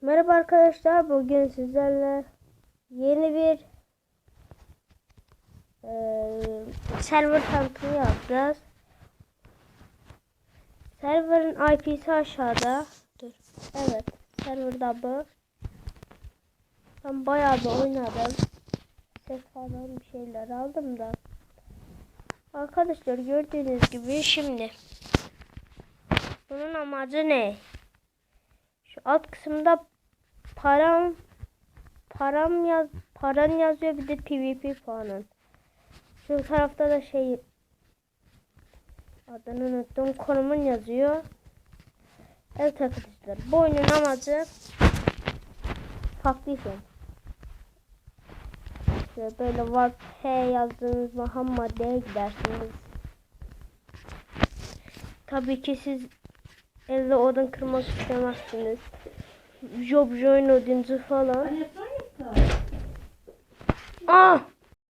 Merhaba arkadaşlar. Bugün sizlerle yeni bir eee server tanıtımı yapacağız. Server'ın IP'si aşağıda. Dur. Evet. Server'da bu. Ben bayağı bir oynadım. Ses falan bir şeyler aldım da. Arkadaşlar gördüğünüz gibi şimdi bunun amacı ne? Şu alt kısımda param param yaz paran yazıyor bir de PvP puanın. Şu tarafta da şey adını unuttum konumun yazıyor. Evet arkadaşlar bu oyunun amacı farklı şey. İşte böyle var P yazdığınız ham maddeye gidersiniz. Tabii ki siz elde odun kırmak istemezsiniz. Job join oduncu falan. Ah!